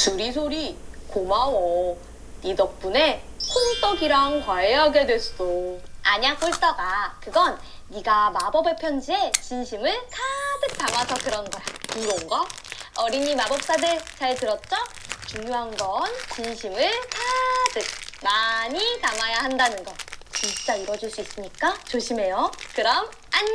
수리소리 고마워. 네 덕분에 콩떡이랑 화해하게 됐어. 아니야 꿀떡아. 그건 네가 마법의 편지에 진심을 가득 담아서 그런 거야. 그런가? 어린이 마법사들 잘 들었죠? 중요한 건 진심을 가득 많이 담아야 한다는 거. 진짜 이뤄질 수 있으니까 조심해요. 그럼 안녕.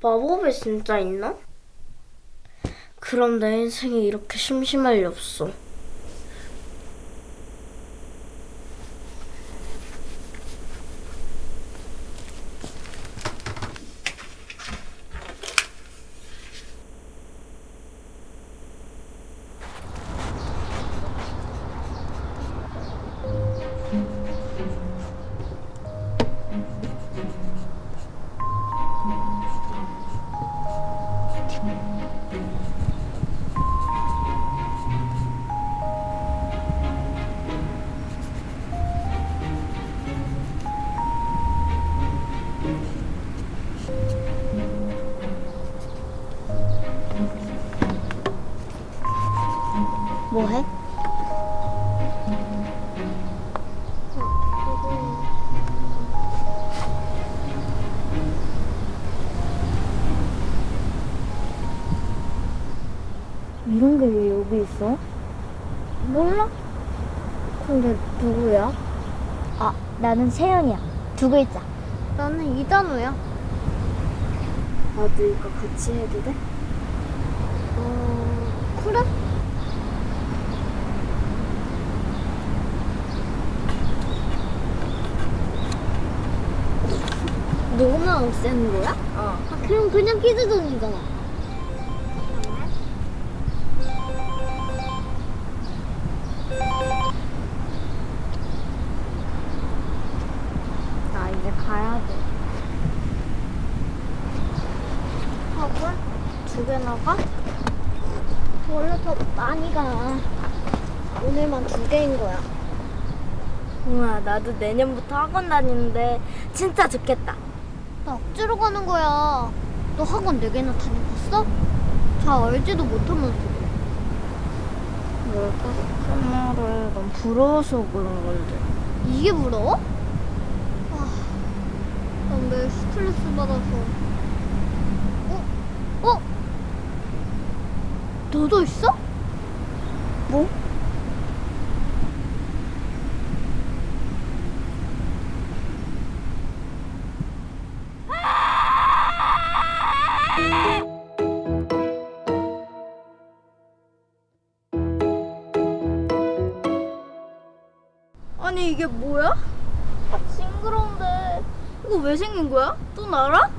마법이 진짜 있나? 그럼 내 인생이 이렇게 심심할 리 없어. 뭐 해? 이런 게 왜 여기 있어? 몰라. 근데 누구야? 아, 나는 세연이야. 두 글자. 나는 이단우야. 나도 이거 같이 해도 돼? 어, 그래? 너만 없애는 거야? 어. 아, 그럼 그냥 퀴즈존이잖아. 나 이제 가야 돼. 학원? 두 개나 가? 원래 더 많이 가. 오늘만 두 개인 거야. 우와, 나도 내년부터 학원 다니는데 진짜 좋겠다. 나 억지로 가는 거야. 너 학원 네 개나 다녀봤어? 다 알지도 못하면서. 왜 그렇게 말해? 난 부러워서 그런 건데. 이게 부러워? 아, 난 매일 스트레스 받아서. 어? 어? 너도 있어? 뭐? 아니 이게 뭐야? 징그러운데 이거 왜 생긴 거야? 또 날아?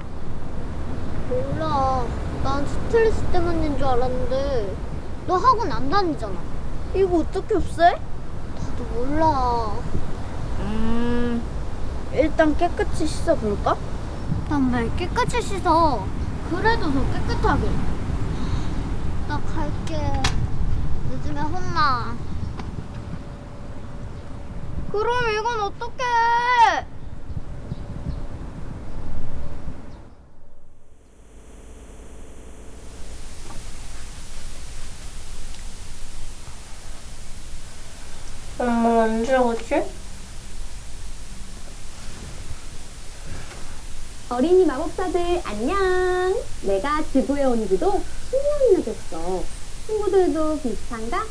몰라 난 스트레스 때문인 줄 알았는데 너 학원 안 다니잖아 이거 어떻게 없애? 나도 몰라 음 일단 깨끗이 씻어볼까? 난 왜 깨끗이 씻어 그래도 더 깨끗하게 나 갈게 늦으면 혼나 그럼 이건 어떡해? 엄마 언제 오지? 어린이 마법사들 안녕. 내가 지구에 온 지도 10년이나 됐어. 친구들도 비슷한가?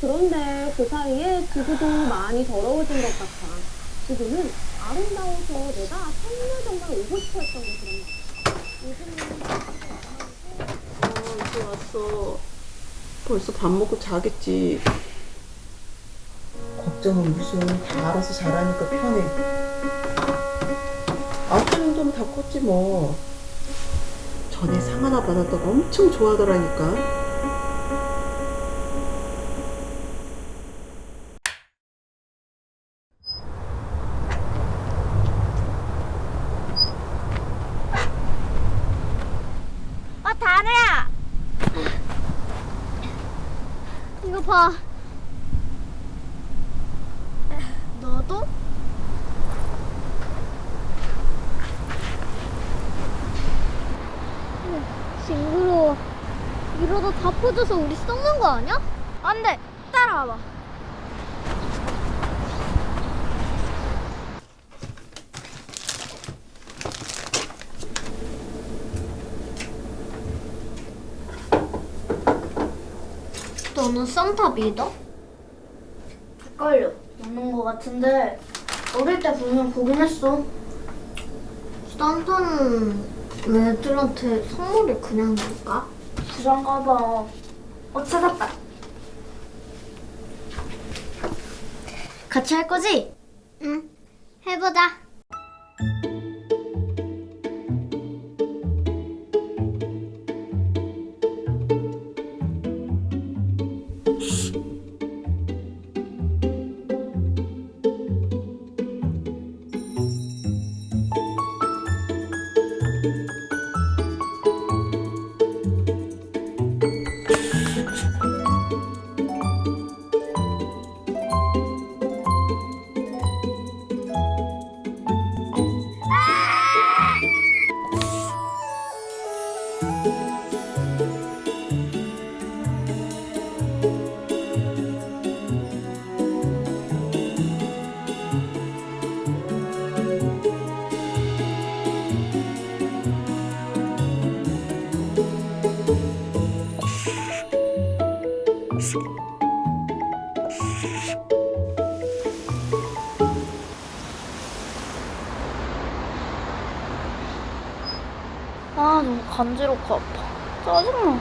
그런데 그 사이에 지구도 많이 더러워진 것 같아. 지구는 아름다워서 내가 정말 정말 오고 싶어 했던 곳이란 말이야. 요즘은 어, 이제 왔어. 벌써 밥 먹고 자겠지. 걱정은 무슨 다 알아서 잘하니까 편해. 살 정도면 다 컸지 뭐. 전에 상 하나 받았다고 엄청 좋아하더라니까. 봐. 너도? 징그러워. 다 퍼져서 우리 썩는 거 아니야? 안 돼. 따라와봐. 너는 산타 믿어? 헷갈려. 있는 거 같은데 어릴 때 분명 보긴 했어. 산타는 왜 애들한테 선물을 그냥 줄까? 그런가 봐. 어 찾았다. 같이 할 거지? 응. 해보자. 간지럽고 아파. 짜증나.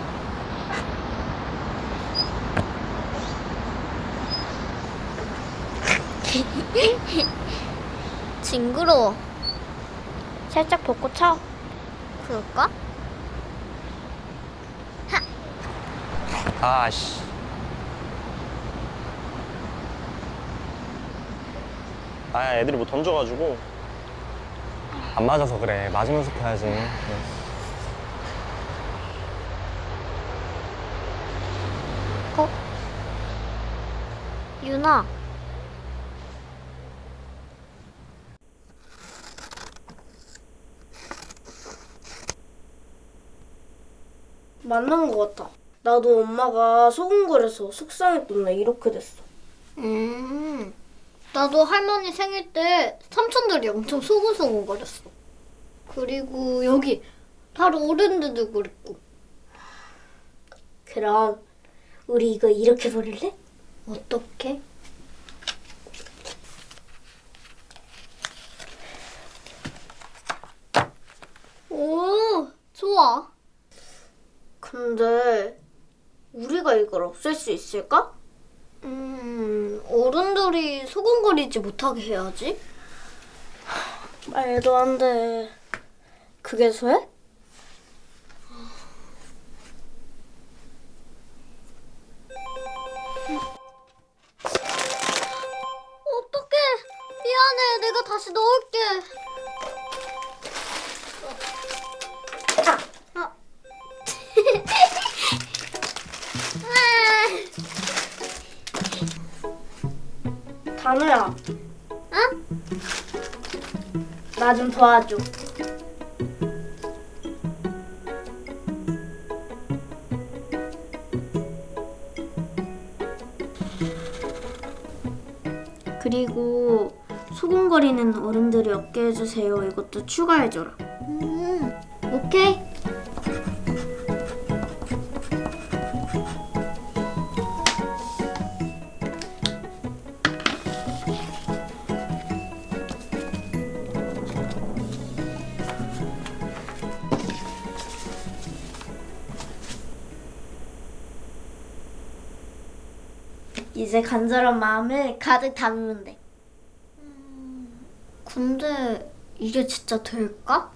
징그러워. 살짝 벗고 차. 그럴까? 아씨. 아, 애들이 뭐 던져가지고 안 맞아서 그래. 맞으면서 펴야지. 유나. 맞는 거 같아. 나도 엄마가 소금거려서 속상했던 날 이렇게 됐어. 음. 나도 할머니 생일 때 삼촌들이 엄청 소곤소곤거렸어. 그리고 여기 바로 어른들도 그랬고. 그럼 우리 이거 이렇게 버릴래? 어떻게? 오, 좋아. 근데 우리가 이걸 없앨 수 있을까? 음, 어른들이 소곤거리지 못하게 해야지. 말도 안 돼. 그게 돼? 내가 다시 넣을게. 아. 단우야, 응? 나 좀 도와줘. 그리고 소곤거리는 어른들이 없게 해주세요. 이것도 추가해줘라. 음, 오케이. 이제 간절한 마음을 가득 담으면 돼. 근데 이게 진짜 될까?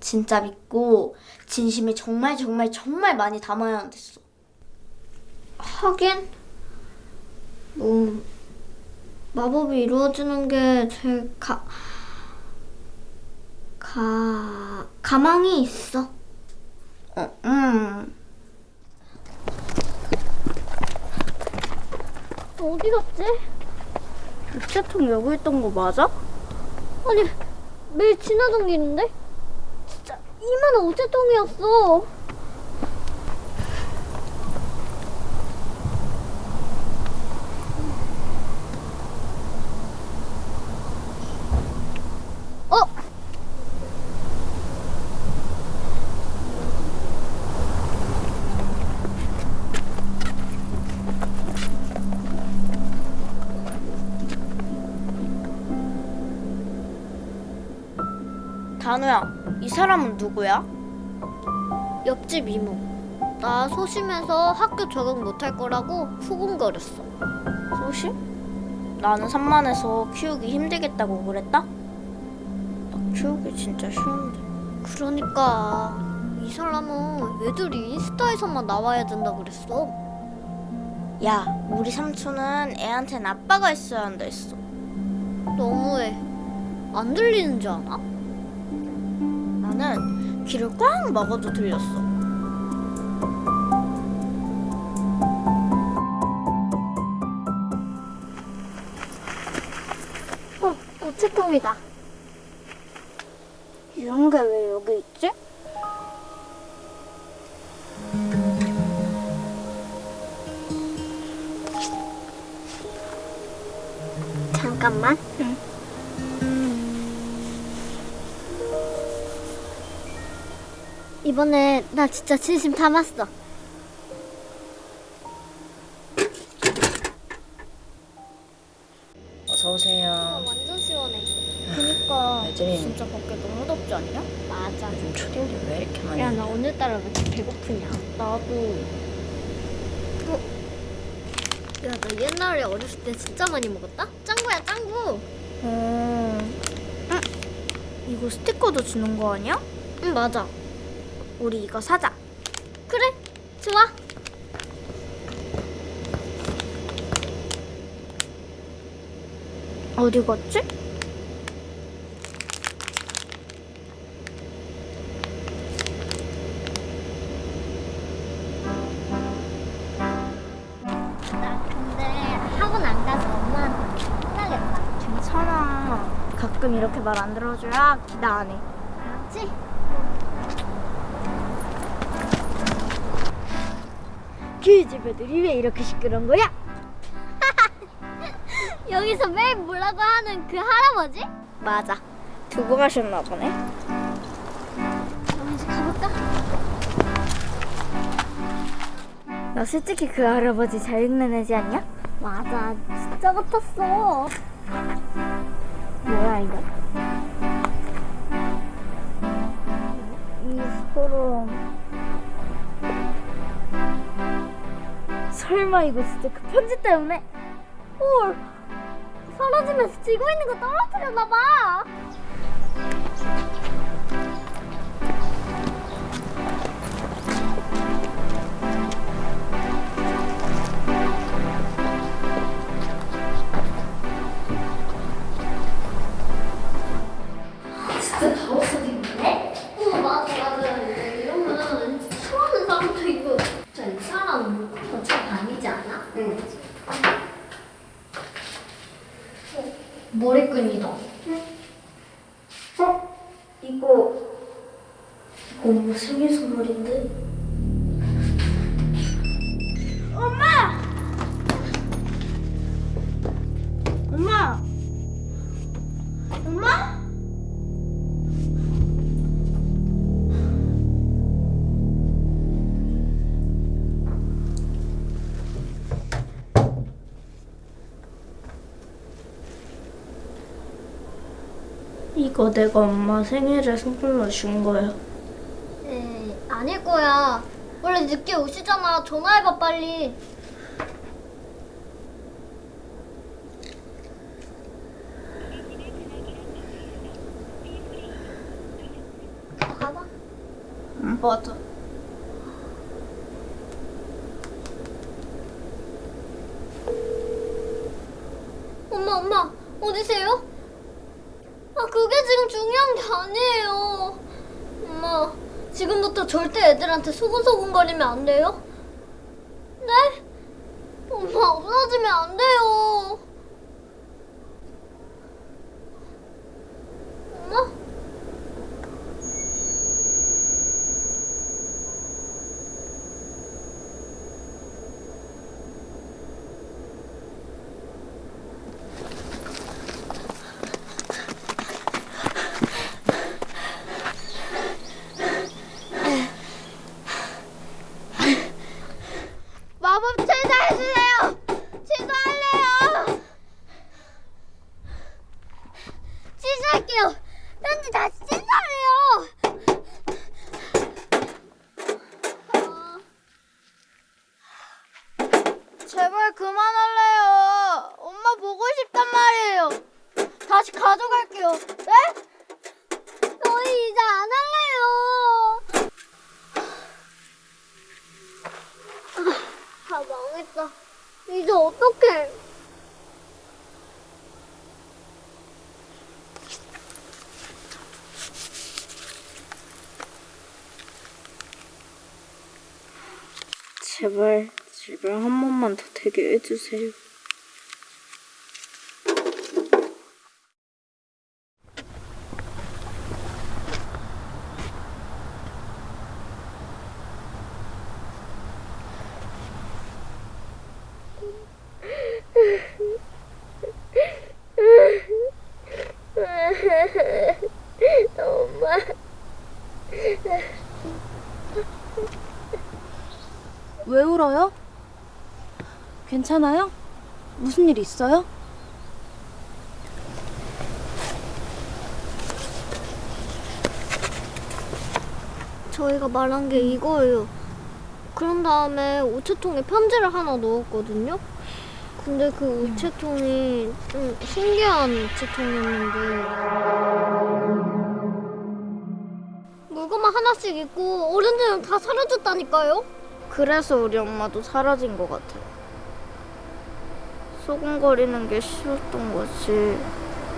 진짜 믿고 진심이 정말 정말 정말 많이 담아야 됐어. 하긴 뭐 마법이 이루어지는 게 제일 가... 가... 가망이 있어 어, 음. 어디 갔지? 우체통 여기 있던 거 맞아? 아니 매일 지나던 길인데? 진짜 이만한 우체통이었어 사람은 누구야? 옆집 이모. 나 소심해서 학교 적응 못할 거라고 후궁거렸어. 소심? 나는 산만해서 키우기 힘들겠다고 그랬다? 나 키우기 진짜 쉬운데. 그러니까 이 사람은 애들이 인스타에서만 나와야 된다 그랬어. 야, 우리 삼촌은 애한텐 아빠가 있어야 한다 했어. 너무해. 안 들리는 줄 아나? 나는 귀를 꽉 먹어도 들렸어. 어, 우체통이다. 이런 게 왜 여기 있지? 잠깐만. 이번에 나 진짜 진심 담았어. 어서 오세요. 완전 시원해. 그니까 애들이 진짜 밖에 너무 덥지 않냐? 맞아. 요즘 초딩들 왜 이렇게 많이? 야 나 오늘따라 왜 이렇게 배고프냐? 나도 야너 옛날에 어렸을 때 진짜 많이 먹었다? 짱구야 짱구. 음, 응? 이거 스티커도 주는 거 아니야? 응 맞아. 우리 이거 사자. 그래 좋아. 어디 갔지? 나 근데 학원 안 가서 엄마한테 혼나겠다. 괜찮아. 가끔 이렇게 말 안 들어줘야 기대 안 해. 알았지? 그집 애들이 왜 이렇게 시끄러운 거야? 여기서 매일 뭐라고 하는 그 할아버지? 맞아. 두고 가셨나 보네. 그럼 이제 가볼까? 너 솔직히 그 할아버지 잘 읽는 애지 않냐? 맞아 진짜 같았어. 뭐야 이거? 이 소름. 설마 이거 진짜 그 편지 때문에? 헐 사라지면서 쥐고 있는 거 떨어뜨렸나 봐. 이거 내가 엄마 생일에 선물로 준 거야. 에이 아닐 거야. 원래 늦게 오시잖아. 전화해봐 빨리 가봐 맞아. 엄마 엄마 어디세요? 아 그게 지금 중요한 게 아니에요 엄마 지금부터 절대 애들한테 소근소근거리면 안 돼요? 네? 엄마 없어지면 안 돼요 Look! 제발 한 번만 더 되게 해주세요. 왜 울어요? 괜찮아요? 무슨 일 있어요? 저희가 말한 게 이거예요. 그런 다음에 우체통에 편지를 하나 넣었거든요. 근데 그 우체통이 좀 신기한 우체통이었는데 물건만 하나씩 있고 어른들은 다 사라졌다니까요. 그래서 우리 엄마도 사라진 것 같아. 소곤거리는 게 싫었던 거지.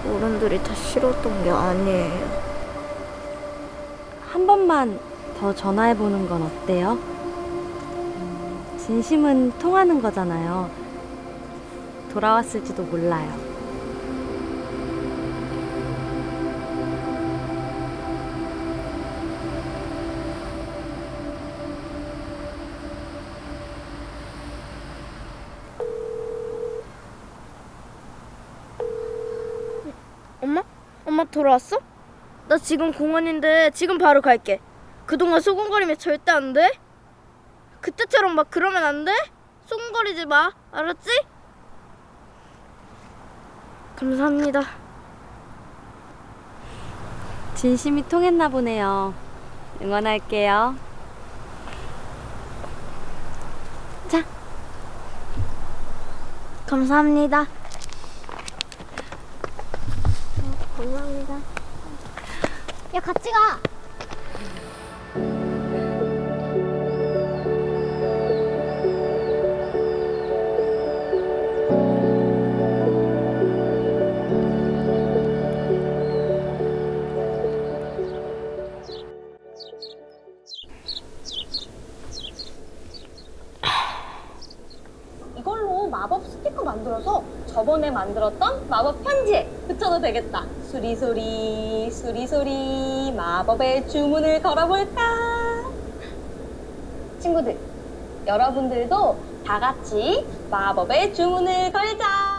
어른들이 다 싫었던 게 아니에요. 한 번만 더 전화해 보는 건 어때요? 음, 진심은 통하는 거잖아요. 돌아왔을지도 몰라요. 엄마 돌아왔어? 나 지금 공원인데 지금 바로 갈게. 그동안 소곤거리면 절대 안 돼. 그때처럼 막 그러면 안 돼. 소곤거리지 마. 알았지? 감사합니다. 진심이 통했나 보네요. 응원할게요. 감사합니다. 감사합니다. 야 같이 가. 이걸로 마법 스티커 만들어서 저번에 만들었던 마법 편지에 붙여도 되겠다. 수리소리, 수리소리, 마법의 주문을 걸어볼까? 친구들, 여러분들도 다 같이 마법의 주문을 걸자.